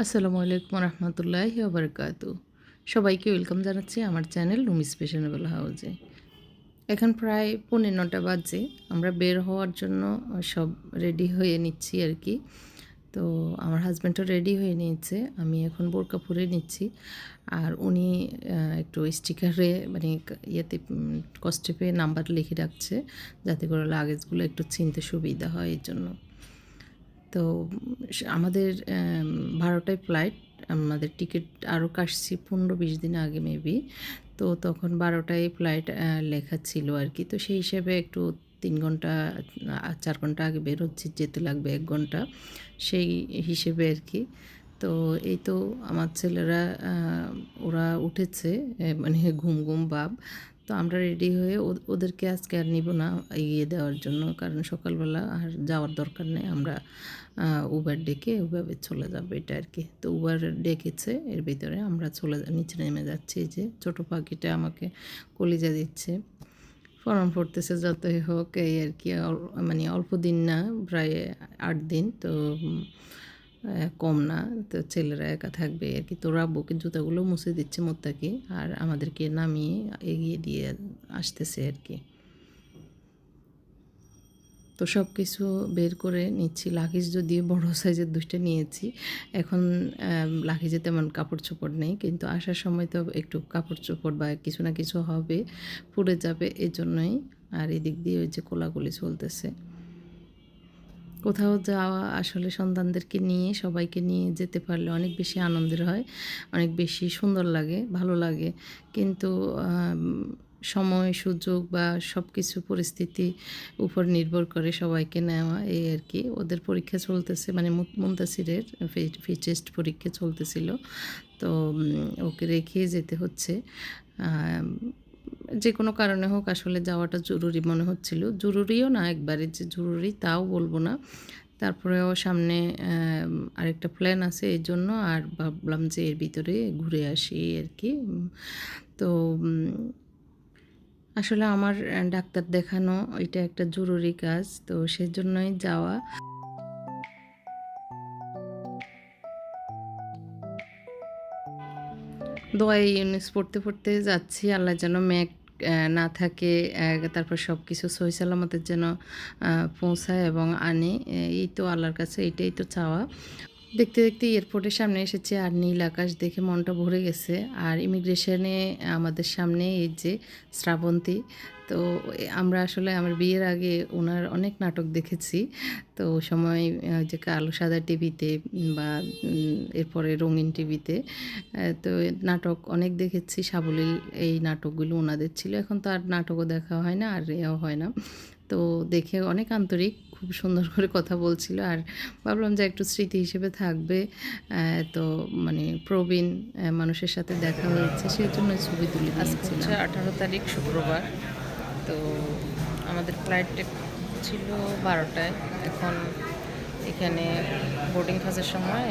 আসসালামু আলাইকুম রহমতুল্লাহি ওবরকাতু সবাইকে ওয়েলকাম জানাচ্ছি আমার চ্যানেল রুমি স্পেশনেবল হাউজে। এখন প্রায় পনেরো নটা বাজে, আমরা বের হওয়ার জন্য সব রেডি হয়ে নিচ্ছি আর কি। তো আমার হাজব্যান্ডও রেডি হয়ে নিয়েছে, আমি এখন বোরকা পরে নিচ্ছি। আর উনি একটু স্টিকারে মানে ইয়েতে কষ্টে পেয়ে নাম্বার লিখে রাখছে, যাতে করে লাগেজগুলো একটু চিনতে সুবিধা হয় এর জন্য। তো আমাদের বারোটায় ফ্লাইট আমাদের টিকিট আরও কাটছি পনেরো বিশ দিন আগে মেবি তো তখন বারোটায় ফ্লাইট লেখা ছিল আর কি। তো সেই হিসেবে একটু তিন ঘণ্টা চার ঘণ্টা আগে বের যেতে লাগবে এক ঘণ্টা। সেই হিসেবে আর কি। তো এই তো আমার ছেলেরা ওরা উঠেছে মানে ঘুম ঘুম ভাব। তো আমরা রেডি হয়ে ওদেরকে আজকে আর নিব না এগিয়ে দেওয়ার জন্য। কারণ সকালবেলা আর যাওয়ার দরকার নেই। আমরা উবার ডেকে উবারে চলে যাব এটা আর কি। তো উবার ডেকেছে, এর ভিতরে আমরা চলে নিচে নেমে যাচ্ছি যে। ছোটো পাখিটা আমাকে কলিজা দিচ্ছে। ফর্ম পড়তেছে যতই হোক, এই আর কি। মানে অল্প দিন না, প্রায় আট দিন। তো কম না। তো ছেলেরা একা থাকবে আর কি। তোরা বুকে জুতাগুলো মুছে দিচ্ছে মোত্তাকি? আর আমাদেরকে নামিয়ে এগিয়ে দিয়ে আসতেছে আর কি। তো সব কিছু বের করে নিচ্ছি। লাগেজ যদিও বড় সাইজের দুইটা নিয়েছি। এখন লাগেজে তেমন কাপড় চোপড় নেই। কিন্তু আসার সময় তো একটু কাপড় চোপড় বা কিছু না কিছু হবে, পুড়ে যাবে এই জন্যই আর এদিক দিয়ে ওই যে কোলাগুলি চলতেছে। কোথাও যাওয়া আসলে সন্তানদেরকে নিয়ে, সবাইকে নিয়ে যেতে পারলে অনেক বেশি আনন্দের হয়, অনেক বেশি সুন্দর লাগে, ভালো লাগে। কিন্তু সময়, সুযোগ বা সব কিছু পরিস্থিতি উপর নির্ভর করে সবাইকে নেওয়া, এই আর কি। ওদের পরীক্ষা চলতেছে মানে মুন্তাসিরের ফি টেস্ট পরীক্ষা চলতেছিল। তো ওকে রেখে যেতে হচ্ছে। যে কোনো কারণে হোক আসলে যাওয়াটা জরুরি মনে হচ্ছিল। জরুরিও না একবারে যে জরুরি তাও বলব না। তারপরেও সামনে আরেকটা প্ল্যান আছে এই জন্য আর ভাবলাম যে এর ভিতরে ঘুরে আসি আর কি। তো আসলে আমার ডাক্তার দেখানো এটা একটা জরুরি কাজ, তো সেজন্যই যাওয়া। দোয়াই ইউনিস পড়তে পড়তে যাচ্ছি, আল্লাহ যেন ম্যাক না থাকে তারপর সব কিছু সহি সালামতের যেন পৌঁছায় এবং আনে। এই তো আল্লাহর কাছে এটাই তো চাওয়া। দেখতে দেখতে এয়ারপোর্টের সামনে এসেছে আর নীল আকাশ দেখে মনটা ভরে গেছে। আর ইমিগ্রেশনে আমাদের সামনে এই যে শ্রাবন্তী, তো আমরা আসলে আমার বিয়ের আগে ওনার অনেক নাটক দেখেছি। তো ওই সময় যে কালো সাদা টিভিতে বা এরপরে রঙিন টিভিতে তো নাটক অনেক দেখেছি। সাবলীল এই নাটকগুলো ওনাদের ছিল। এখন তো আর নাটকও দেখা হয় না, আর এও হয় না। তো দেখে অনেক আন্তরিক। খুব সুন্দর করে কথা বলছিল। আর ভাবলাম যে একটু স্মৃতি হিসেবে থাকবে। তো মানে প্রবীণ মানুষের সাথে দেখা হয়েছে সেই জন্য ছবি তুলে দিয়েছিলাম। আঠারো তারিখ শুক্রবার। তো আমাদের ফ্লাইট ছিল বারোটায়। এখন এখানে বোর্ডিং পাসের সময়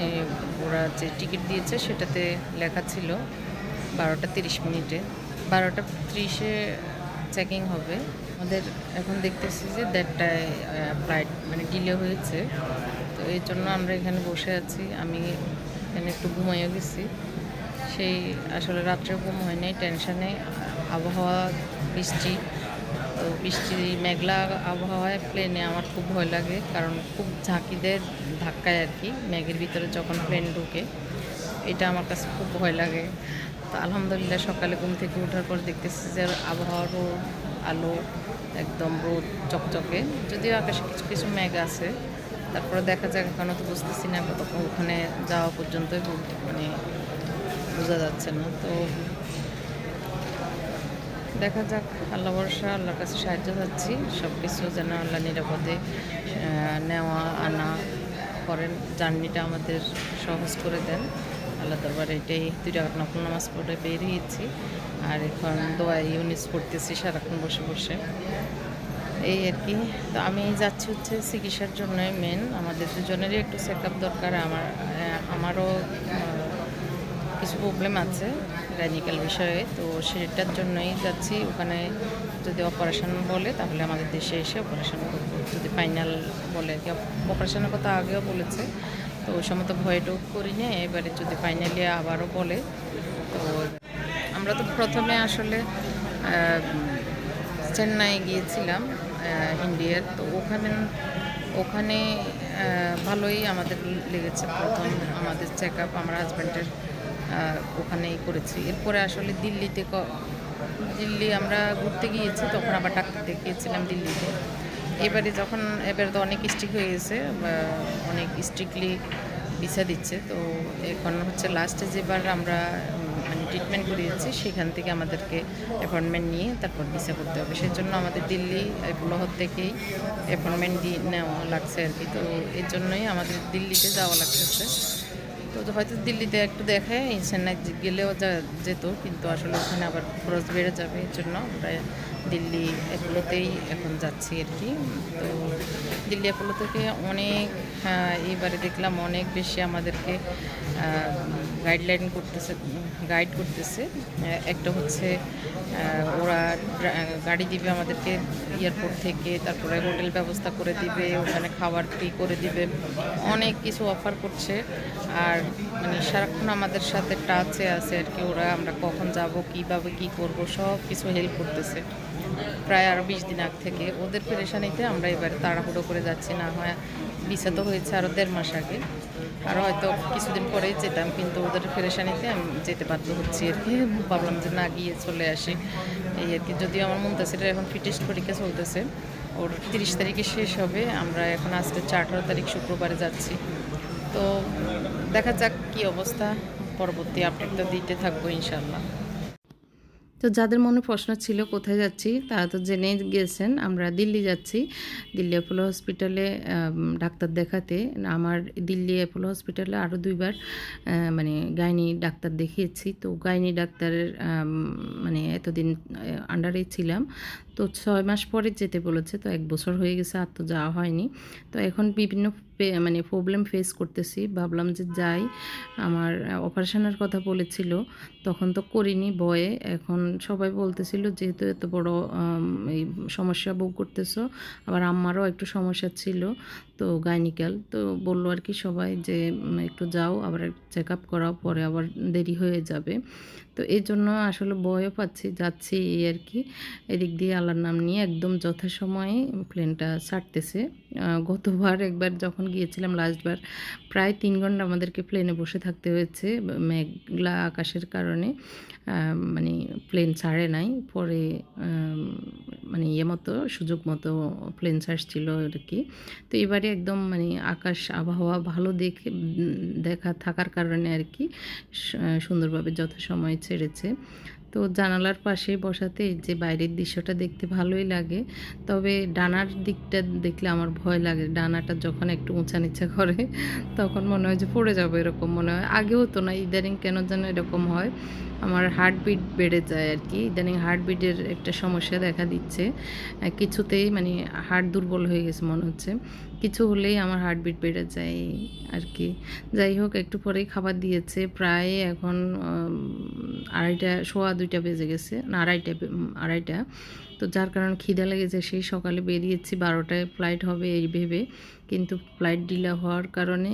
ওরা যে টিকিট দিয়েছে সেটাতে লেখা ছিল বারোটা তিরিশ মিনিটে। বারোটা ত্রিশে চেকিং হবে। আমাদের এখন দেখতেছি যে দেড়টায় ফ্লাইট মানে ডিলে হয়েছে। তো এই জন্য আমরা এখানে বসে আছি। আমি এখানে একটু ঘুমাইয়া গেছি। সেই আসলে রাত্রে ঘুম হয় নাই টেনশানে আবহাওয়া, বৃষ্টি, তো বৃষ্টি, মেঘলা আবহাওয়ায় প্লেনে আমার খুব ভয় লাগে। কারণ খুব ঝাঁকি দেয় ধাক্কায় আর কি, মেঘের ভিতরে যখন প্লেন ঢুকে। এটা আমার কাছে খুব ভয় লাগে। তো আলহামদুলিল্লাহ সকালে ঘুম থেকে ওঠার পর দেখতেছি যে আবহাওয়া রোদ আলো একদম রোদ চকচকে। যদিও আকাশে কিছু কিছু মেঘ আছে, তারপরে দেখা যাক এখনও তো বুঝতেছি না কতক্ষণ ওখানে যাওয়া পর্যন্তই মানে বোঝা যাচ্ছে না। তো দেখা যাক, আল্লাহ বর্ষা আল্লাহর কাছে সাহায্য চাচ্ছি। সব কিছু যেন আল্লাহ নিরাপদে নেওয়া, আনা করেন। জার্নিটা আমাদের সহজ করে দেন। আল্লাহ দরবারে এটাই দুই টাকা নফল নামাজ পড়ে বেরিয়েছি। আর এখন দোয়া ইউনিস পড়তেছি সারাক্ষণ বসে বসে। এই আর কি। তো আমি যাচ্ছি হচ্ছে চিকিৎসার জন্যই মেন আমাদের দুজনেরই একটু চেক আপ দরকার। আমার আমারও কিছু প্রবলেম আছে গাইনিক্যাল বিষয়ে। তো সেটার জন্যই যাচ্ছি। ওখানে যদি অপারেশন বলে তাহলে আমাদের দেশে এসে অপারেশন করব। যদি ফাইনাল বলে আর কি। অপারেশনের কথা আগেও বলেছে। তো ওই সময় তো ভয়টাও করি না, এবারে যদি ফাইনালি আবারও বলে, তো আমরা তো প্রথমে আসলে চেন্নাই গিয়েছিলাম ইন্ডিয়ার তো ওখানে ওখানে ভালোই আমাদের লেগেছে। প্রথম আমাদের চেক আপ আমার হাজব্যান্ডের ওখানেই করেছি। এরপরে আসলে দিল্লিতে দিল্লি আমরা ঘুরতে গিয়েছি, তখন আবার ডাক্তার দেখিয়েছিলাম দিল্লিতে। এবারে যখন, এবারে তো অনেক স্ট্রিক হয়ে গেছে অনেক স্ট্রিক্টলি ভিসা দিচ্ছে, তো এখন হচ্ছে লাস্টে যেবার আমরা মানে ট্রিটমেন্ট করিয়েছি, সেখান থেকে আমাদেরকে অ্যাপয়েন্টমেন্ট নিয়ে তারপর ভিসা করতে হবে। সেই জন্য আমাদের দিল্লি লোহর থেকেই অ্যাপয়েন্টমেন্ট দিয়ে নেওয়া লাগছে আর কি। তো এর জন্যই আমাদের দিল্লিতে যাওয়া লাগতেছে তো হয়তো দিল্লিতে একটু দেখায় চেন্নাই গেলেও যা যেত, কিন্তু আসলে ওখানে আবার খরচ বেড়ে যাবে, এর জন্য আমরা দিল্লি এগুলোতেই এখন যাচ্ছি আর কি। তো দিল্লি অ্যাপোলো থেকে অনেক হ্যাঁ, এবারে দেখলাম অনেক বেশি আমাদেরকে গাইডলাইন করতেছে গাইড করতেছে। একটা হচ্ছে ওরা গাড়ি দিবে আমাদেরকে এয়ারপোর্ট থেকে তারপরে হোটেল ব্যবস্থা করে দিবে ওখানে খাবার ফ্রি করে দিবে। অনেক কিছু অফার করছে। আর মানে সারাক্ষণ আমাদের সাথে টাচে আছে আর কি, ওরা আমরা কখন যাব, কীভাবে কি করব, সব কিছু হেল্প করতেছে। প্রায় আরও বিশ দিন আগ থেকে। ওদের পেরেশানিতে আমরা এবারে তাড়াহুড়ো করে যাচ্ছি, না হয় ভিসা তো হয়েছে আরও দেড় মাস আগে। আর হয়তো কিছুদিন পরেই যেতাম, কিন্তু ওদের পেরেশানিতে আমি যেতে বাধ্য হচ্ছি আর কি। ভাবলাম যে না, গিয়ে চলে আসি। এই আর কি, যদিও আমার মুন্তাসিরের এখন ফিটেস্ট পরীক্ষা চলতেছে। ওর তিরিশ তারিখে শেষ হবে। আমরা এখন আজকে আঠারো তারিখ শুক্রবারে যাচ্ছি। তো দেখা যাক কি অবস্থা। পরবর্তী আপডেটটা দিতে থাকব ইনশাল্লাহ তো যাদের মনে প্রশ্ন ছিল, কোথায় যাচ্ছি, তারা তো জেনে গিয়েছেন আমরা দিল্লি যাচ্ছি। দিল্লি অ্যাপোলো হসপিটালে ডাক্তার দেখাতে। আমার দিল্লি অ্যাপোলো হসপিটালে আরও দুইবার মানে গাইনি ডাক্তার দেখিয়েছি। তো গাইনি ডাক্তারের মানে এতদিন আন্ডারেই ছিলাম। তো ছয় মাস পরে যেতে বলেছে, তো এক বছর হয়ে গেছে আর তো যাওয়া হয়নি। তো এখন বিভিন্ন মানে প্রবলেম ফেস করতেছি। ভাবলাম যে যাই, আমার অপারেশনের কথা বলেছিল, তখন তো করিনি ভয়ে। এখন সবাই বলতেছিল, যেহেতু এত বড় এই সমস্যা ভোগ করতেছো, আবার আমারও একটু সমস্যা ছিল, তো গাইনিক্যাল তো বলল আর কি সবাই যে একটু যাও, আবার চেক আপ করাও, পরে আবার দেরি হয়ে যাবে। তো এই জন্য আসলে ভয়ও পাচ্ছি, যাচ্ছি এই আর কি। এদিক দিয়ে আল্লাহর নাম নিয়ে একদম যথাসময়ে প্লেনটা ছাড়তেছে। গতবার একবার যখন গিয়েছিলাম লাস্টবার প্রায় তিন ঘণ্টা আমাদেরকে প্লেনে বসে থাকতে হয়েছে, মেঘলা আকাশের কারণে। মানে প্লেন ছাড়ে নাই, পরে মানে ইয়ে মতো, সুযোগ মতো প্লেন ছাড়ছিল আর কি। তো এবারে একদম মানে আকাশ, আবহাওয়া ভালো দেখে দেখা থাকার কারণে আর কি সুন্দরভাবে যথাসময়ে ছেড়েছে। তো জানালার পাশে বসাতে যে বাইরের দৃশ্যটা দেখতে ভালোই লাগে। তবে ডানার দিকটা দেখলে আমার ভয় লাগে। ডানাটা যখন একটু উঁচা নিচা করে, তখন মনে হয় যে পড়ে যাব এরকম মনে হয়। আগেও তো না, ইদানিং কেন যেন এরকম হয়। আমার হার্টবিট বেড়ে যায় আর কি। ইদানিং হার্টবিটের একটা সমস্যা দেখা দিচ্ছে। কিছুতেই মানে হার্ট দুর্বল হয়ে গেছে মনে হচ্ছে। কিছু হলেই আমার হার্টবিট বেড়ে যায় আর কি। যাই হোক, একটু পরেই খাবার দিয়েছে। প্রায় এখন আড়াইটা, সোয়া দুইটা বেজে গেছে। না, আড়াইটা আড়াইটা। তো যার কারণে খিদা লেগেছে সেই সকালে বেরিয়েছি, বারোটায় ফ্লাইট হবে এই ভেবে। কিন্তু ফ্লাইট ডিলা হওয়ার কারণে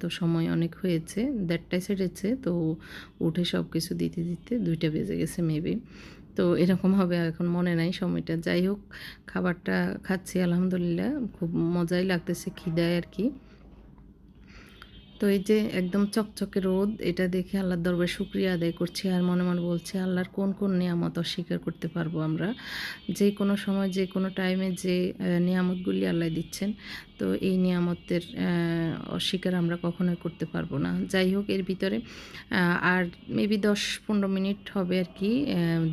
তো সময় অনেক হয়েছে, দেড়টায় সেরেছে তো উঠে সব কিছু দিতে দিতে দুইটা বেজে গেছে মেবি তো এরকম হবে এখন মনে নাই সময়টা। যাই হোক, খাবারটা খাচ্ছি, আলহামদুলিল্লাহ, খুব মজাই লাগতেছে, খিদায় আর কি। তো এই যে একদম চকচকে রোদ, এটা দেখে আল্লাহর দরবার শুক্রিয়া আদায় করছি আর মনে মনে বলছে, আল্লাহর কোন কোন নিয়ামত অস্বীকার করতে পারব আমরা? যে কোনো সময়, যে কোনো টাইমে যে নিয়ামতগুলি আল্লাহ দিচ্ছেন, তো এই নিয়ামতের অস্বীকার আমরা কখনোই করতে পারব না। যাই হোক, এর ভিতরে আর মেবি দশ পনেরো মিনিট হবে আর কি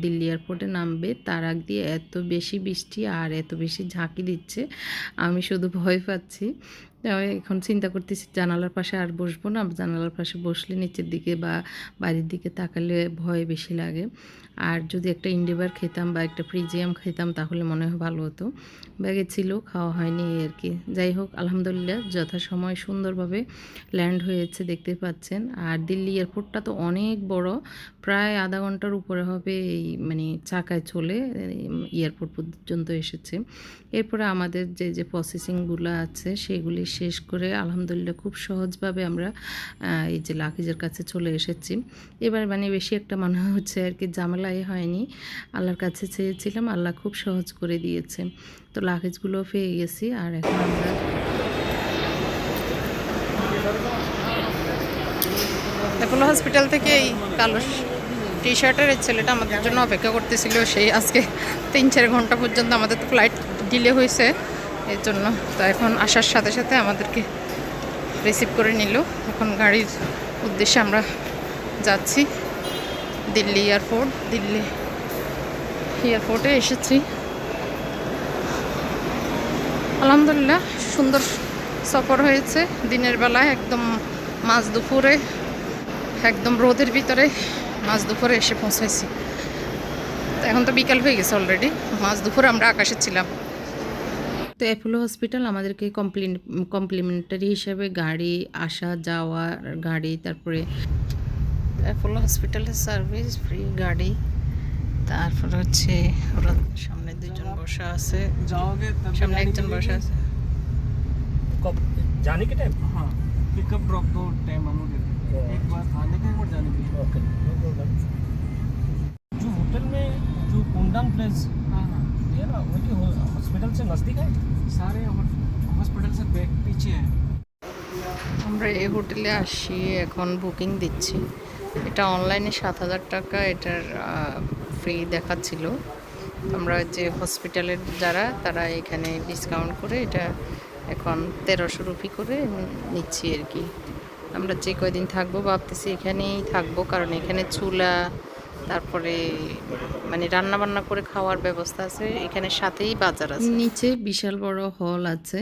দিল্লি এয়ারপোর্টে নামবে। তার আগ দিয়ে এত বেশি বৃষ্টি আর এত বেশি ঝাঁকি দিচ্ছে, আমি শুধু ভয় পাচ্ছি। এখন চিন্তা করতেছি জানালার পাশে আর বসবো না, জানালার পাশে বসলে নিচের দিকে বা বাড়ির দিকে তাকালে ভয় বেশি লাগে। আর যদি একটা ইন্ডিভার খেতাম বা একটা প্রিজিয়াম খেতাম তাহলে মনে হয় ভালো হতো। ব্যাগে ছিল, খাওয়া হয়নি আর কি। যাই হোক, আলহামদুলিল্লাহ যথাসময় সুন্দরভাবে ল্যান্ড হয়েছে, দেখতে পাচ্ছেন। আর দিল্লি এয়ারপোর্টটা তো অনেক বড়, প্রায় আধা ঘণ্টার উপরে হবে এই মানে চাকায় চলে এয়ারপোর্ট পর্যন্ত এসেছে। এরপরে আমাদের যে যে প্রসেসিংগুলো আছে সেগুলি শেষ করে আলহামদুলিল্লাহ খুব সহজভাবে আমরা এই যে লাকিজের কাছে চলে এসেছি। এবার মানে বেশি একটা মনে হচ্ছে আর কি ঝামেলাই হয়নি। আল্লাহর কাছে চেয়েছিলাম, আল্লাহ খুব সহজ করে দিয়েছে। তো লাগেজগুলো পেয়ে গেছি আর এখন আমরা অ্যাপোলো হসপিটাল থেকে এই কালো টি শার্টের এই ছেলেটা আমাদের জন্য অপেক্ষা করতেছিল। সেই আজকে তিন চার ঘণ্টা পর্যন্ত আমাদের তো ফ্লাইট ডিলে হয়েছে। এর জন্য। তো এখন আসার সাথে সাথে আমাদেরকে রিসিভ করে নিল। এখন গাড়ির উদ্দেশ্যে আমরা যাচ্ছি দিল্লি এয়ারপোর্ট দিল্লি এয়ারপোর্টে এসেছি। আলহামদুলিল্লাহ, সুন্দর সফর হয়েছে। দিনের বেলায় একদম মাঝ দুপুরে, একদম রোদের ভিতরে মাঝ দুপুরে এসে পৌঁছাইছি। এখন তো বিকাল হয়ে গেছে অলরেডি মাঝ দুপুরে আমরা আকাশে ছিলাম। তো অ্যাপোলো হসপিটাল আমাদেরকে কমপ্লিন কমপ্লিমেন্টারি হিসেবে গাড়ি আসা যাওয়া গাড়ি তারপরে অ্যাপোলো হসপিটালের সার্ভিস ফ্রি গাড়ি তারপর হচ্ছে ওরা সামনে দুজন বসা আছে जाओगे तब সামনে একজন বসা আছে कब जाने के टाइम हाँ पिकअप ड्रॉप दो टाइम हम लोग देते हैं। एक बार आने का एक बार जाने के लिए ओके जो होटल में जो कुंडन प्लेस हाँ हाँ ये ना उनकी हॉस्पिटल से नज़दीक है सारे हॉस्पिटल से बैक पीछे है আমরা এই হোটেলে আসি এখন বুকিং দিচ্ছি এটা অনলাইনে সাত হাজার টাকা এটার ফ্রি দেখাচ্ছিল আমরা যে হসপিটালের যারা তারা এখানে ডিসকাউন্ট করে এটা এখন তেরোশো রুপি করে নিচ্ছি আর কি আমরা যে কয়দিন থাকবো ভাবতেছি এখানেই থাকবো কারণ এখানে চুলা তারপরে মানে রান্না বান্না করে খাওয়ার ব্যবস্থা আছে। এখানে সাথেই বাজার আছে। নিচে বিশাল বড় হল আছে।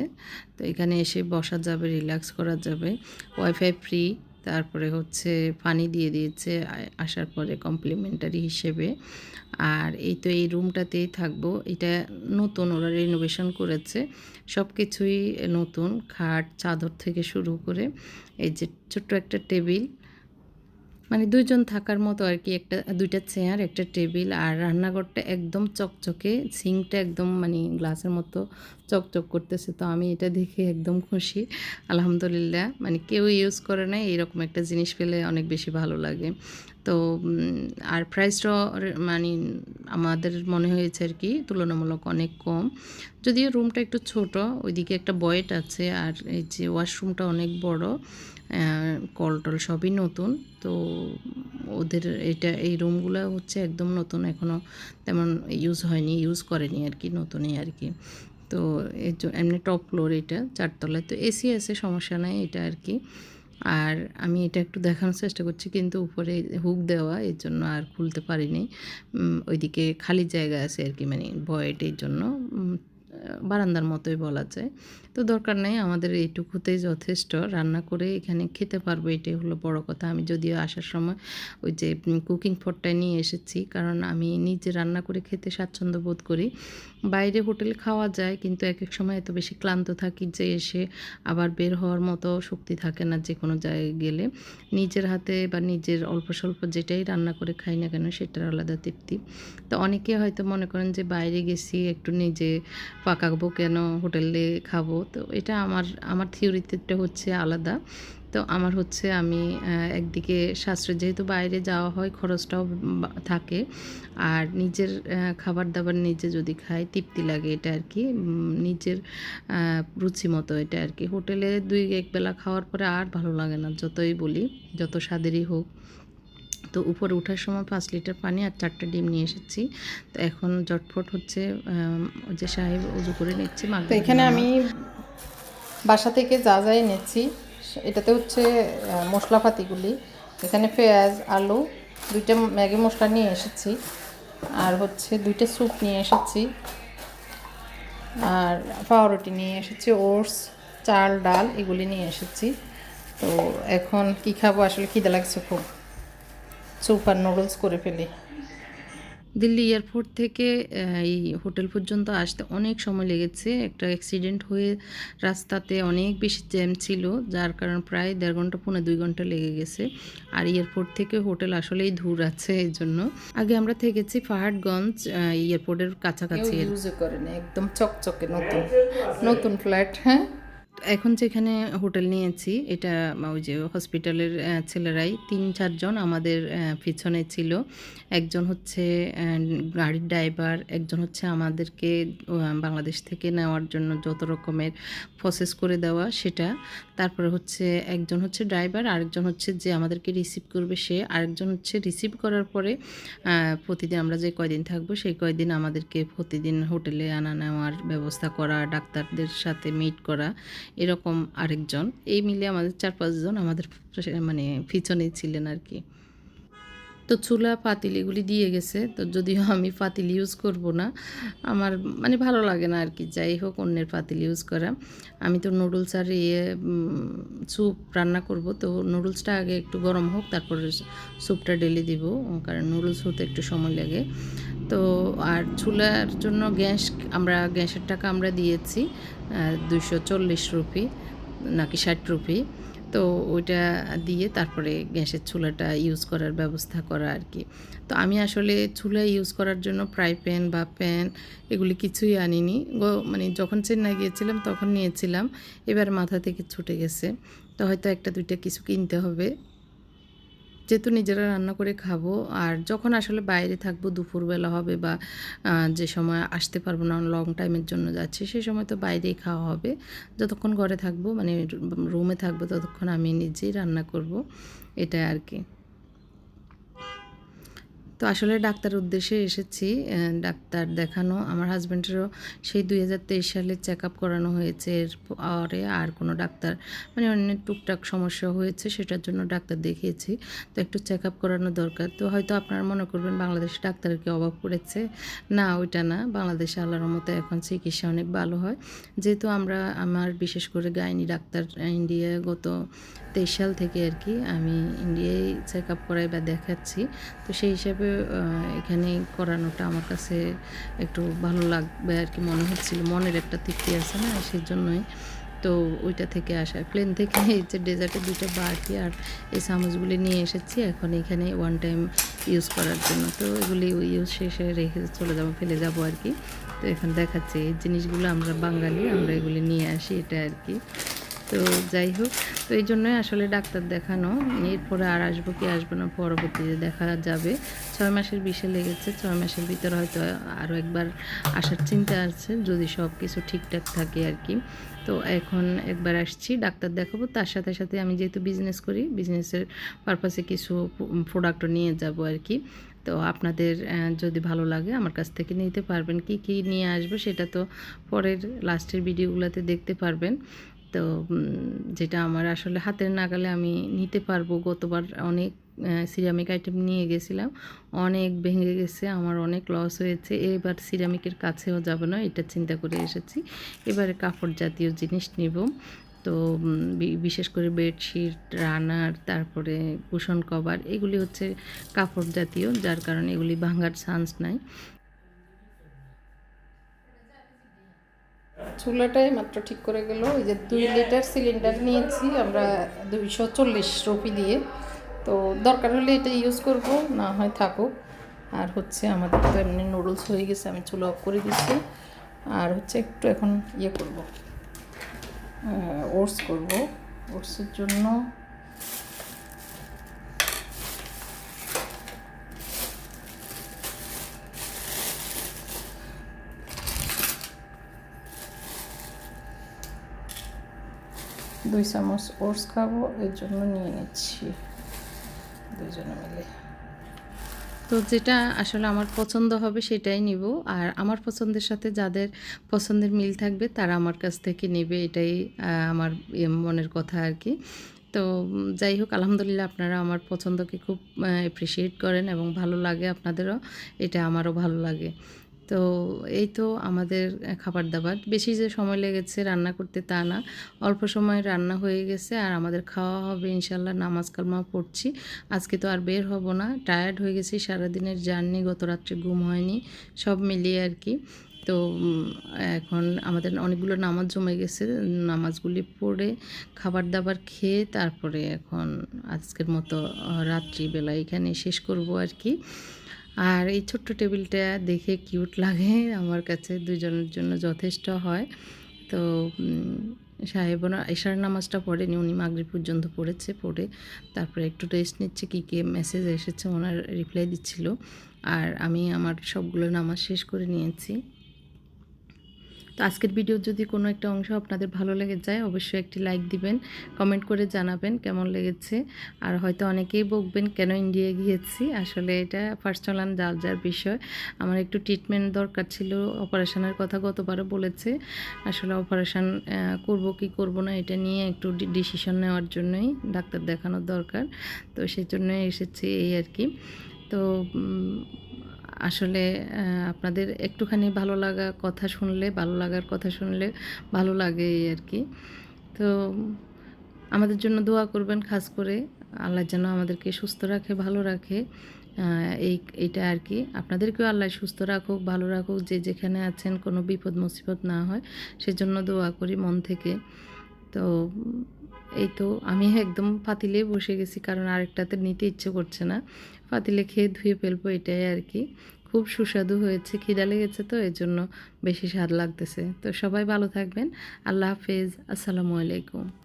তো এখানে এসে বসা যাবে, রিল্যাক্স করা যাবে। Wifi free. তারপরে হচ্ছে পানি দিয়ে দিয়েছে আসার পরে কমপ্লিমেন্টারি হিসেবে। আর এই তো এই রুমটাতেই থাকব। এটা নতুন, ওরা রিনোভেশন করেছে। সব কিছুই নতুন, খাট, চাদর থেকে শুরু করে। এই যে ছোট্ট একটা টেবিল। মানে দুইজন থাকার মতো আর কি একটা, দুইটা চেয়ার একটা টেবিল আর রান্নাঘরটা একদম চকচকে সিঙ্কটা একদম মানে গ্লাসের মতো চকচক করতেছে, তো আমি এটা দেখে একদম খুশি। আলহামদুলিল্লাহ মানে কেউ ইউজ করে না এরকম একটা জিনিস পেলে অনেক বেশি ভালো লাগে। তো আর প্রাইসটাও মানে আমাদের মনে হয়েছে আর কি, তুলনামূলক অনেক কম। যদিও রুমটা একটু ছোট, ওইদিকে একটা বয়েট আছে, আর এই যে ওয়াশরুমটা অনেক বড় কল টল সবই নতুন, তো ওদের এটা, এই রুমগুলো হচ্ছে একদম নতুন এখনও তেমন ইউজ হয়নি ইউজ করেনি আর কি, নতুনই আর কি। তো এর জন্য এমনি টপ ফ্লোর এটা, চারতলায়। তো এসি আছে, সমস্যা নাই এটা আর কি আর আমি এটা একটু দেখানোর চেষ্টা করছি, কিন্তু উপরে হুক দেওয়া, এর জন্য আর খুলতে পারিনি। ওইদিকে খালি জায়গা আছে আর কি মানে বয়েটের জন্য। বারান্দার মতোই বলা যায়। তো দরকার নেই, আমাদের এইটুকুতেই যথেষ্ট। রান্না করে এখানে খেতে পারব, এটাই হলো বড় কথা। আমি যদিও আসার সময় ওই যে কুকিং পটটাই নিয়ে এসেছি, কারণ আমি নিজে রান্না করে খেতে স্বাচ্ছন্দ্য বোধ করি। বাইরে হোটেলে খাওয়া যায়, কিন্তু এক এক সময় এত বেশি ক্লান্ত থাকি যে এসে আবার বের হওয়ার মতো শক্তি থাকে না যে কোনো জায়গায় গেলে। নিজের হাতে বা নিজের অল্প স্বল্প যেটাই রান্না করে খাই না কেন, সেটার আলাদা তৃপ্তি। তো অনেকে হয়তো মনে করেন যে বাইরে গেছি, একটু নিজে পাকাবো কেন? হোটেলে খাব। তো এটা আমার আমার থিওরিতে হচ্ছে আলাদা। তো আমার হচ্ছে আমি একদিকে সাশ্রয়, যেহেতু বাইরে যাওয়া হয়, খরচটাও থাকে। আর নিজের খাবার দাবার নিজে যদি খাই, তৃপ্তি লাগে এটা আর কি নিজের রুচি মতো এটা আর কি হোটেলে দুই এক বেলা খাওয়ার পরে আর ভালো লাগে না, যতই বলি, যত স্বাদেরই হোক। তো উপরে ওঠার সময় পাঁচ লিটার পানি আর চারটে ডিম নিয়ে এসেছি। তো এখন জটফট হচ্ছে যে সাহেব উজু করে নিচ্ছে তো এখানে আমি বাসা থেকে যা যাই এনেছি এটাতে হচ্ছে মশলাপাতিগুলি। এখানে পেঁয়াজ আলু দুইটা ম্যাগি মশলা নিয়ে এসেছি। আর হচ্ছে দুইটা স্যুপ নিয়ে এসেছি। আর পাউরুটি নিয়ে এসেছি ওটস চাল ডাল এগুলি নিয়ে এসেছি। তো এখন কি খাব? আসলে খিদে লাগছে খুব। স্যুপ আর নুডলস করে ফেলি। দিল্লি এয়ারপোর্ট থেকে এই হোটেল পর্যন্ত আসতে অনেক সময় লেগেছে। একটা অ্যাক্সিডেন্ট হয়ে রাস্তাতে অনেক বেশি জ্যাম ছিল যার কারণ প্রায় দেড় ঘণ্টা পৌনে দুই ঘণ্টা লেগে গেছে। আর এয়ারপোর্ট থেকে হোটেল আসলেই দূর আছে এই জন্য। আগে আমরা থেকেছি পাহাড়গঞ্জ এয়ারপোর্টের কাছাকাছি করে না একদম চকচকে নতুন। নতুন ফ্ল্যাট হ্যাঁ? এখন যেখানে হোটেল নিয়েছি, এটা ওই যে হসপিটালের ছেলেরাই তিন, চারজন আমাদের পিছনে ছিল। একজন হচ্ছে গাড়ির ড্রাইভার একজন হচ্ছে আমাদেরকে বাংলাদেশ থেকে নেওয়ার জন্য যত রকমের প্রসেস করে দেওয়া সেটা। তারপরে হচ্ছে একজন হচ্ছে ড্রাইভার আরেকজন হচ্ছে যে আমাদেরকে রিসিভ করবে সে। আরেকজন হচ্ছে রিসিভ করার পরে প্রতিদিন আমরা যে কয়দিন থাকব, সেই কয়দিন আমাদেরকে প্রতিদিন হোটেলে আনা, নেওয়ার ব্যবস্থা করা, ডাক্তারদের সাথে মিট করা। এরকম আরেকজন। এই মিলে আমাদের চার পাঁচজন আমাদের মানে পিছনেই ছিলেন আর কি। তো চুলা পাতিল এগুলি দিয়ে গেছে। তো যদিও আমি পাতিল ইউজ করব না, আমার মানে ভালো লাগে না আর কি যাই হোক, অন্যের পাতিল ইউজ করা। আমি তো নুডলস আর ইয়ে স্যুপ রান্না করব। তো নুডলসটা আগে একটু গরম হোক, তারপরে স্যুপটা ডেলি দিব। কারণ নুডলস হতে একটু সময় লাগে। তো আর চুলার জন্য গ্যাস, আমরা গ্যাসের টাকা আমরা দিয়েছি দুশো চল্লিশ রুপি, নাকি ষাট রুপি। তো ওইটা দিয়ে তারপরে গ্যাসের চুলাটা ইউজ করার ব্যবস্থা করা আর কি তো আমি আসলে চুলা ইউজ করার জন্য ফ্রাই প্যান বা প্যান এগুলি কিছুই আনিনি। মানে যখন চেন্নাই গিয়েছিলাম তখন নিয়েছিলাম, এবার মাথা থেকে ছুটে গেছে। তো হয়তো একটা দুইটা কিছু কিনতে হবে। যেহেতু নিজেরা রান্না করে খাব, আর যখন আসলে বাইরে থাকব দুপুরবেলা হবে বা যে সময় আসতে পারব না লং টাইমের জন্য যাচ্ছে সেই সময় তো বাইরেই খাওয়া হবে। যতক্ষণ ঘরে থাকব মানে রুমে থাকব, ততক্ষণ আমি নিজেই রান্না করব এটা আর কি। তো আসলে ডাক্তার উদ্দেশ্যে এসেছি ডাক্তার দেখানো। আমার হাজব্যান্ডেরও সেই দুই হাজার তেইশ সালে চেক আপ করানো হয়েছে। এর পরে আর কোনো ডাক্তার মানে অনেক টুকটাক সমস্যা হয়েছে, সেটার জন্য ডাক্তার দেখিয়েছি। তো একটু চেক আপ করানো দরকার। তো হয়তো আপনারা মনে করবেন বাংলাদেশে ডাক্তারের কি অভাব পড়েছে? না, ওইটা না। বাংলাদেশে আল্লাহর মতো এখন চিকিৎসা অনেক ভালো হয়। যেহেতু আমরা, আমার বিশেষ করে গাইনি ডাক্তার ইন্ডিয়া গত তেইশ সাল থেকে আর কি আমি ইন্ডিয়ায় চেক আপ করাই বা দেখাচ্ছি। তো সেই হিসাবে আহ, এখানে করানোটা আমার কাছে একটু ভালো লাগবে আর কি মনে হচ্ছিল। মনের একটা তৃপ্তি আছে না সেই জন্যই তো ওইটা থেকে আসা প্লেন থেকে এই যে ডেজার্টের দুটো বাটি আর এই চামচগুলি নিয়ে এসেছি এখন এখানে ওয়ান টাইম ইউজ করার জন্য। তো এগুলি ইউজ শেষে রেখে চলে যাব ফেলে যাব আর কি। তো এখন দেখাচ্ছে এই জিনিসগুলো আমরা বাঙালি আমরা এগুলি নিয়ে আসি এটা আর কি। তো যাই হোক, তো এই জন্যই আসলে ডাক্তার দেখানো। এরপরে আর আসব কি আসব না পরবর্তীতে দেখা যাবে। ছয় মাসের বিষে লেগেছে, ছয় মাসের ভিতরে হয়তো আরও একবার আসার চিন্তা আছে, যদি সব কিছু ঠিকঠাক থাকে আর কি। তো এখন একবার আসছি, ডাক্তার দেখাবো। তার সাথে সাথে আমি যেহেতু বিজনেস করি বিজনেসের পারপাসে কিছু প্রোডাক্টও নিয়ে যাব আর কি। তো আপনাদের যদি ভালো লাগে আমার কাছ থেকে নিতে পারবেন। কি কি নিয়ে আসব সেটা তো পরের লাস্টের ভিডিওগুলোতে দেখতে পারবেন। তো যেটা আমার আসলে হাতের নাগালে আমি নিতে পারব। গতবার অনেক সিরামিক আইটেম নিয়ে গেছিলাম। অনেক ভেঙে গেছে, আমার অনেক লস হয়েছে। এবার সিরামিকের কাছেও যাব না, এটা চিন্তা করে এসেছি। এবারে কাপড় জাতীয় জিনিস নিব। তো বিশেষ করে বেডশিট রানার তারপরে কুশন কভার এগুলি হচ্ছে কাপড় জাতীয়, যার কারণে এগুলি ভাঙার চান্স নাই। চুলাটাই মাত্র ঠিক করে গেল। ওই যে দুই লিটার সিলিন্ডার নিয়েছি, আমরা দুইশো চল্লিশ রুপি দিয়ে। তো দরকার হলে এটা ইউজ করব, না হয় থাকুক। আর হচ্ছে আমাদের তো এমনি নুডলস হয়ে গেছে, আমি চুলা অফ করে দিচ্ছি। আর হচ্ছে একটু এখন ইয়ে করব ওটস করব। ওটসের জন্য দুই চামচ ওটস খাব, এর জন্য নিয়ে নিচ্ছি দুজনে মিলে। তো যেটা আসলে আমার পছন্দ হবে সেটাই নিব, আর আমার পছন্দের সাথে যাদের পছন্দের মিল থাকবে তারা আমার কাছ থেকে নেবে, এটাই আমার ইয়ে মনের কথা আর কি। তো যাই হোক, আলহামদুলিল্লাহ আপনারা আমার পছন্দকে খুব অ্যাপ্রিসিয়েট করেন এবং ভালো লাগে আপনাদেরও, এটা আমারও ভালো লাগে। তো এই তো আমাদের খাবার দাবার বেশি যে সময় লেগেছে রান্না করতে তা না। অল্প সময় রান্না হয়ে গেছে আর আমাদের খাওয়া হবে ইনশাল্লাহ, নামাজ কালমা পড়ছি। আজকে তো আর বের হব না টায়ার্ড হয়ে গেছি, সারাদিনের জার্নি গত রাত্রে ঘুম হয়নি, সব মিলিয়ে আর কি। তো এখন আমাদের অনেকগুলো নামাজ জমে গেছে, নামাজগুলি পড়ে খাবার দাবার খেয়ে তারপরে এখন আজকের মতো রাত্রিবেলা এখানে শেষ করব আর কি। আর এই ছোট্ট টেবিলটা দেখে কিউট লাগে, আমার কাছে দুজনের জন্য যথেষ্ট হয়। তো সাহেব এশার নামাজটা পড়েনি, উনি মাগরিব পর্যন্ত পড়েছে, পড়ে তারপরে একটু রেস্ট নিচ্ছে, কী কী মেসেজ এসেছে ওনার রিপ্লাই দিচ্ছিল। আর আমি আমার সবগুলো নামাজ শেষ করে নিয়েছি। তো আজকের ভিডিও যদি কোনো একটা অংশ আপনাদের ভালো লেগে যায়, অবশ্যই একটি লাইক দিবেন কমেন্ট করে জানাবেন কেমন লেগেছে। আর হয়তো অনেকেই বকবেন, কেন ইন্ডিয়া গিয়েছি? আসলে এটা পার্সোনাল যার যার বিষয়। আমার একটু ট্রিটমেন্ট দরকার ছিল অপারেশনের কথা গতবারও বলেছে। আসলে অপারেশন করব কি করব না, এটা নিয়ে একটু ডিসিশন নেওয়ার জন্যই ডাক্তার দেখানোর দরকার। তো সেই জন্যই এসেছি এই আর কি। তো আসলে আপনাদের একটুখানি ভালো লাগা কথা শুনলে, ভালো লাগার কথা শুনলে ভালো লাগে এই আর কি। তো আমাদের জন্য দোয়া করবেন খাস করে। আল্লাহ যেন আমাদেরকে সুস্থ রাখে, ভালো রাখে। এই, এইটা আর কি। আপনাদেরকেও আল্লাহ সুস্থ রাখুক, ভালো রাখুক। যে যেখানে আছেন, কোনো বিপদ, মুসিবত না হয়, সেজন্য দোয়া করি মন থেকে। তো এই তো আমি একদম পাতিলে বসে গেছি, কারণ আরেকটাতে নিতে ইচ্ছে করছে না। পাতিলে খেয়ে ধুয়ে ফেলব, এটাই আর কি। খুব সুস্বাদু হয়েছে, খিদা লেগেছে তো এর জন্য বেশি স্বাদ লাগতেছে। তো সবাই ভালো থাকবেন। আল্লাহ হাফেজ, আসসালামু আলাইকুম।